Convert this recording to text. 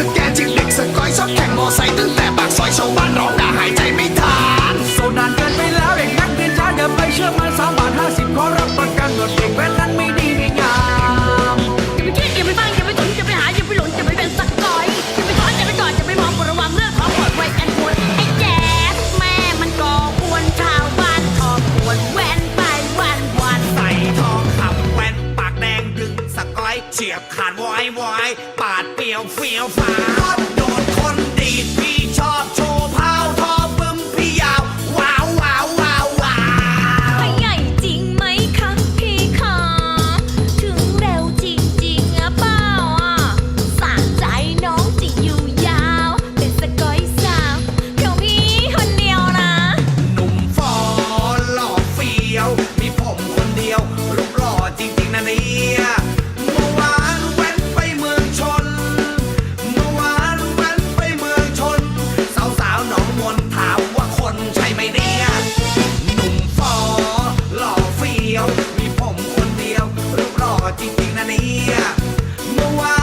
สแกนจิกเด็กสกอยชอบแข่งมอไซค์ตั้งแต่ปากซอยชาวบ้านร้องด่าหายใจไม่ทันโซนานเกินไปแล้วเด็กนักเรียนช้าอย่าไปเชื่อมันสามบาทห้าสิบขอรับประกันว่าเด็กแว้นนั้นไม่ดีไม่งามอย่าไปคิดอย่าไปฟังอย่าไปสนอย่าไปหาอย่าไปหลงอย่าไปเป็นสกอยอย่าไปท้อนอย่าไปกอดอย่าไปมองระวังเรื่องของปลอดไว้กันควรไอ้แจ๊สแม่มันก่อกวนชาวบ้านขอบควรแว้นไปวันวันใส่ทองคำแว่นปากแดงดึงสกอยเฉียบขาดวอยวอย ปาดเปรียวเฟียวฟ้าโดนคนดีดพี่ชอบโชว์พาวทอปึ้มพี่ยาวว้าวว้าวว้าวว้าวไปใหญ่จริงไหมคะพี่คะถึงเร็วจริงๆอะเปล่าอะสะใจน้องจะอยู่ยาว เป็นสกอยสาวเพียวพี่คนเดียวนะ หนุ่มฟอหล่อเฟียวมีผม จริงๆนะเนี่ยเมื่อวาน